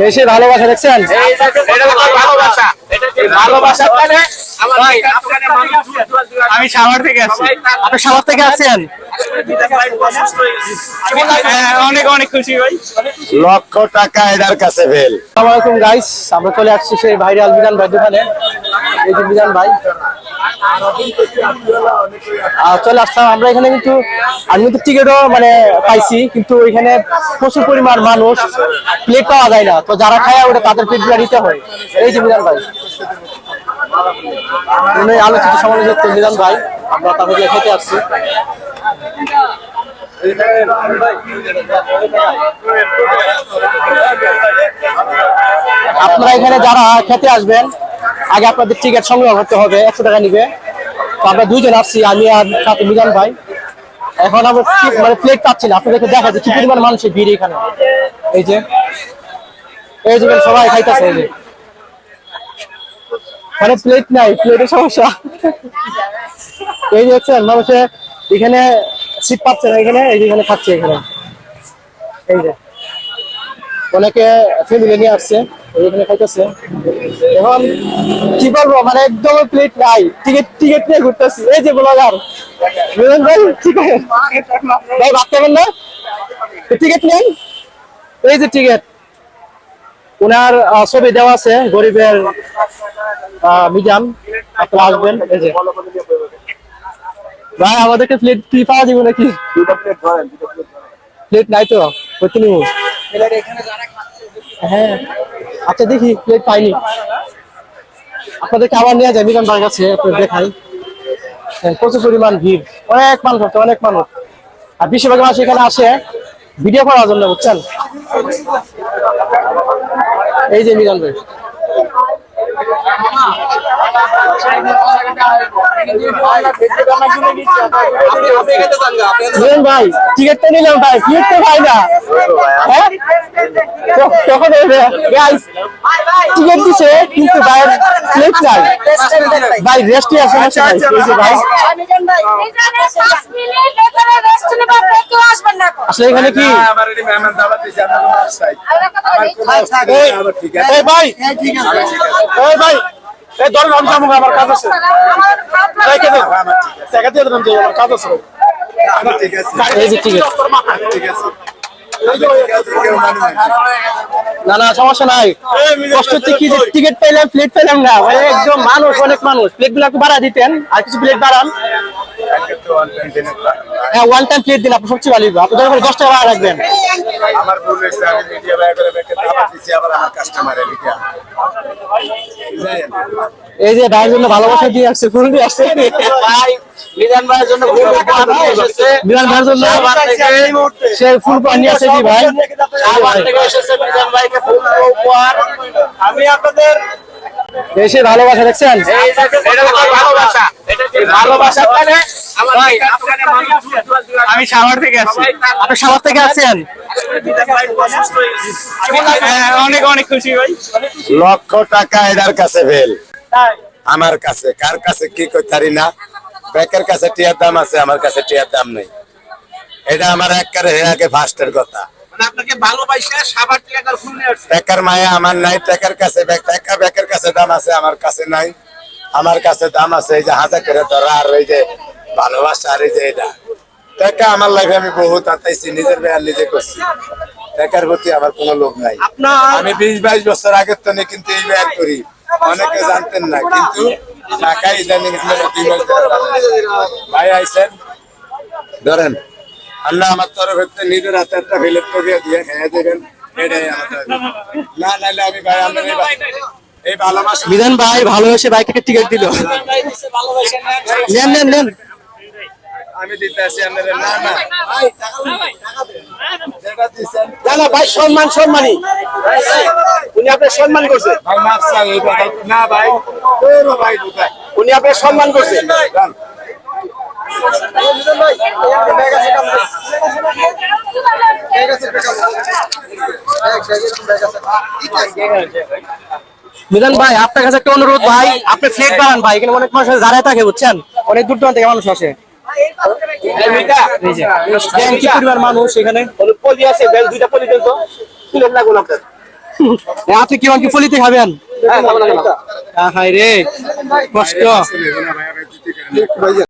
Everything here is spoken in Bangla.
দেশে ভালোবাসা দেখছেন? আমি সাভার থেকে আসছি। আপনি সাভার থেকে আছেন হ্যাঁ, অনেক অনেক খুশি ভাই। লক্ষ টাকা এটার কাছে ফেল। আসসালামাইকুম গাইস আমরা চলে আসছি সেই ভাইরাল বিধান ভাই দোকানে। এই যে বিধান ভাই। চলে আসলাম। আমরা এখানে কিন্তু আমি কিন্তু টিকিটও মানে পাইছি, কিন্তু এখানে প্রচুর পরিমাণ মানুষ প্লেট পাওয়া যায় না। তো যারা খায়, ওটা তাদের প্লেট নিতে হয়। এই যে বিধান ভাই। আলোচিত সমালোচিত মিলান ভাই। আমরা তাদেরকে খেতে আসছি। আপনারা এখানে যারা খেতে আসবেন আগে আপনাদের টিকিট সংগ্রহ করতে হবে, একশো টাকা নিবে। তো আমরা দুইজন আসছি আমি আর সাথে মিজান ভাই। এখন আমরা মানে প্লেট পাচ্ছি না আপনাদেরকে দেখা যায় কি পরিমাণ মানুষের ভিড় এখানে। এই যে এই যে সবাই খাইতেছে, এই যে। মানে প্লেট নাই প্লেটের সমস্যা। এই যে হচ্ছে মানুষে এখানে সিট পাচ্ছে না, এখানে, এই যে এখানে খাচ্ছে এখানে। এই যে, অনেকে ফ্যামিলি নিয়ে আসছে। খাইতেছে। এখন কি বলব মানে একদম প্লেট নাই। টিকিট টিকিট নিয়ে ঘুরতেছি। এই যে ব্লগার। বুঝলেন ভাই ঠিক আছে? ভাই ভাত খাবেন না? টিকিট নেন। এই যে টিকিট ওনার ছবি দেওয়া আছে গরিবের আহ, মিজান। আপনারা আসবেন এই যে। ভাই আমাদেরকে প্লেট কি পাওয়া যাবে নাকি? প্লেট নাই তো? হ্যাঁ। আচ্ছা দেখি প্লেট পাইনি। আপনাদেরকে আবার নিয়ে যায় মিলন ভাইয়ের কাছে দেখাই। হ্যাঁ, প্রচুর পরিমাণ ভিড়। অনেক মানুষ হচ্ছে অনেক মানুষ। আর বেশিরভাগ মানুষ এখানে আসে ভিডিও করার জন্য বুঝছেন? এই যে মিলন ভাই মিজান ভাই টিকিটটা নিলাম ভাই প্লেট তো ভাই না। হ্যাঁ? তখন গাইস টিকিট দিছে কিন্তু ভাই প্লেট নাই। ভাই রেস্টে আছে নাই এই যে ভাই। আসলে এখানে কি? ঠিক আছে। ভাই এই ধরেন আমি যাব আমার কাজ আছে। রেখে দেন টাকা দিয়ে দেন আমার কাজ আছে। ঠিক আছে। টিকিট ঠিক আছে। আমি ঠিক আছে, কেউ মানে না। না সমস্যা নাই। কষ্ট হচ্ছে কি টিকিট পেলাম প্লেট পেলাম না। একদম মানুষ অনেক মানুষ। প্লেটগুলো একটু বাড়া দিতেন আর কিছু প্লেট বাড়ান। হ্যাঁ ওয়ান টাইম প্লেট দিন আপনি সবচেয়ে ভালো হবে। আপনি দরকার দশ টাকা বাড়া রাখবেন। আমার ভুল হয়েছে আমি মিডিয়া ভাই করে দিয়েছি আবার আমার এই যে ভাইয়ের জন্য ভালোবাসা দিয়ে আসছে ফুল দিয়ে আসছে। ভাই মিজান ভাইয়ের জন্য ফুল এসেছে। মিলান ভাইয়ের জন্য সে ফুল পান নিয়ে আসছে জি ভাই। থেকে এসেছে ভাইকে ফুল উপহার আমি আপনাদের দেশে ভালোবাসা দেখছেন? ভালোবাসা। আমি সাভার থেকে আসছি। আপনি সাভার থেকে আছেন হ্যাঁ, অনেক অনেক খুশি ভাই। লক্ষ টাকা এটার কাছে ফেল। আমার কাছে কার কাছে কি করতারি না। ব্যাকের কাছে টিয়ার দাম আছে আমার কাছে টিয়ার দাম নেই। এটা আমার একবারে আগে ফার্স্টের কথা। মানে আপনাকে ভালোবাসা থেকে ফুল নিয়ে আসছে। টাকার মায়া আমার নাই টাকার কাছে ব্যাগ টাকা ব্যাগের কাছে দাম আছে আমার কাছে নাই। আমার কাছে দাম আছে এই যে হাজার করে ধরা আর ওই যে ভালোবাসা আর এই যে এটা। টাকা আমার লাইফে আমি বহুত আতাইছি নিজের বেয়ার নিজে করছি। টাকার প্রতি আমার কোনো লোভ নাই। আমি বিশ বাইশ বছর আগের তো কিন্তু এই বেয়ার করি। অনেকে জানতেন না কিন্তু টাকা ইদানিং দুই মাস ভাই আইসেন? ধরেন। আল্লাহ আমার তরফ হতে নিজের হাতে একটা ফিলেট করে দিয়ে খেয়ে দেবেন। এটাই আমার না নাহলে আমি ভাই আমরা বিধান ভাই ভালোবেসে বাইকে টিকিট দিল। নেন নেন নেন। আমি দিতে আসি আপনাদের না। না যেটা দিছেন। না না ভাই সম্মান সম্মানই। উনি আপনার সম্মান করছে। ভাই মাছ চাই এই কথা না ভাই। ও ভাই কোথায় উনি আপনার সম্মান করছে। যান। মিলন ভাই আপনার কাছে একটা অনুরোধ ভাই আপনি ফ্লেট বানান ভাই এখানে অনেক মানুষ দাঁড়ায় থাকে বুঝছেন? অনেক দূর দূরান্ত থেকে মানুষ আসে। এই কি পরিমাণ মানুষ এখানে। পলি আছে বেল দুইটা পলি দেন তো। ফুলের লাগুন আপনার আপনি কি কি ফলিতে খাবেন? হ্যাঁ রে কষ্ট।